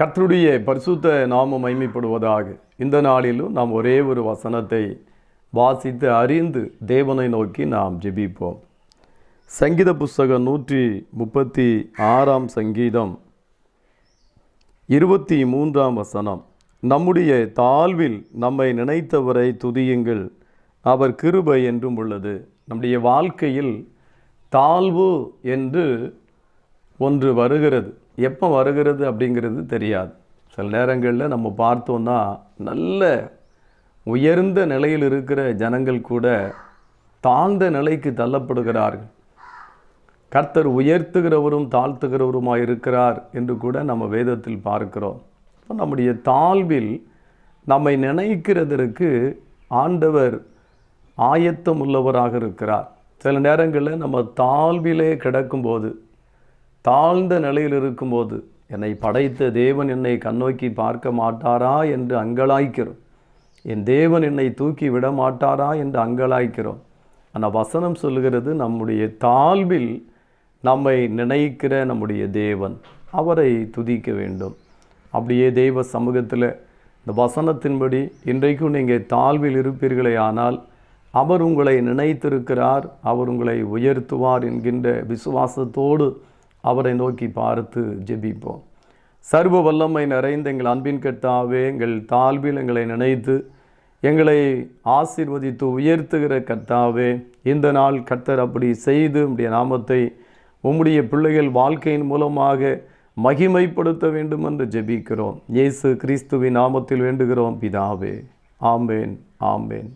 கர்த்தருடைய பரிசுத்த நாம மைமைப்படுவதாக இந்த நாளிலும் நாம் ஒரே ஒரு வசனத்தை வாசித்து அறிந்து தேவனை நோக்கி நாம் ஜெபிப்போம். சங்கீத புஸ்தகம் நூற்றி முப்பத்தி ஆறாம் சங்கீதம் இருபத்தி மூன்றாம் வசனம். நம்முடைய தாழ்வில் நம்மை நினைத்தவரை துதியுங்கள். அவர் கிருபை என்றும் உள்ளது. நம்முடைய வாழ்க்கையில் தாழ்வு என்று ஒன்று வருகிறது. எப்போ வருகிறது அப்படிங்கிறது தெரியாது. சில நேரங்களில் நம்ம பார்த்தோன்னா நல்ல உயர்ந்த நிலையில் இருக்கிற ஜனங்கள் கூட தாழ்ந்த நிலைக்கு தள்ளப்படுகிறார்கள். கர்த்தர் உயர்த்துகிறவரும் தாழ்த்துகிறவருமாக இருக்கிறார் என்று கூட நம்ம வேதத்தில் பார்க்கிறோம். இப்போ நம்முடைய தாழ்வில் நம்மை நினைக்கிறதற்கு ஆண்டவர் ஆயத்தம் உள்ளவராக இருக்கிறார். சில நேரங்களில் நம்ம தாழ்விலே கிடக்கும்போது தாழ்ந்த நிலையில் இருக்கும்போது என்னை படைத்த தேவன் என்னை கண்ணோக்கி பார்க்க மாட்டாரா என்று அங்கலாய்க்கிறோம். என் தேவன் என்னை தூக்கி விட மாட்டாரா என்று அங்கலாய்க்கிறோம். ஆனால் வசனம் சொல்லுகிறது நம்முடைய தாழ்வில் நம்மை நினைக்கிற நம்முடைய தேவன் அவரை துதிக்க வேண்டும். அப்படியே தெய்வ சமூகத்தில் இந்த வசனத்தின்படி இன்றைக்கும் நீங்கள் தாழ்வில் இருப்பீர்களே ஆனால் அவர் உங்களை நினைத்திருக்கிறார் அவர் உங்களை உயர்த்துவார் என்கின்ற விசுவாசத்தோடு அவரை நோக்கி பார்த்து ஜெபிப்போம். சர்வ வல்லமை நிறைந்த எங்கள் அன்பின் கர்த்தாவே எங்கள் தாழ்வில் எங்களை நினைத்து எங்களை ஆசீர்வதித்து உயர்த்துகிற கர்த்தாவே இந்த நாள் கர்த்தர் அப்படி செய்து உடைய நாமத்தை உம்முடைய பிள்ளைகள் வாழ்க்கையின் மூலமாக மகிமைப்படுத்த வேண்டும் என்று ஜெபிக்கிறோம். இயேசு கிறிஸ்துவின் நாமத்தில் வேண்டுகிறோம் பிதாவே. ஆம்பேன் ஆம்பேன்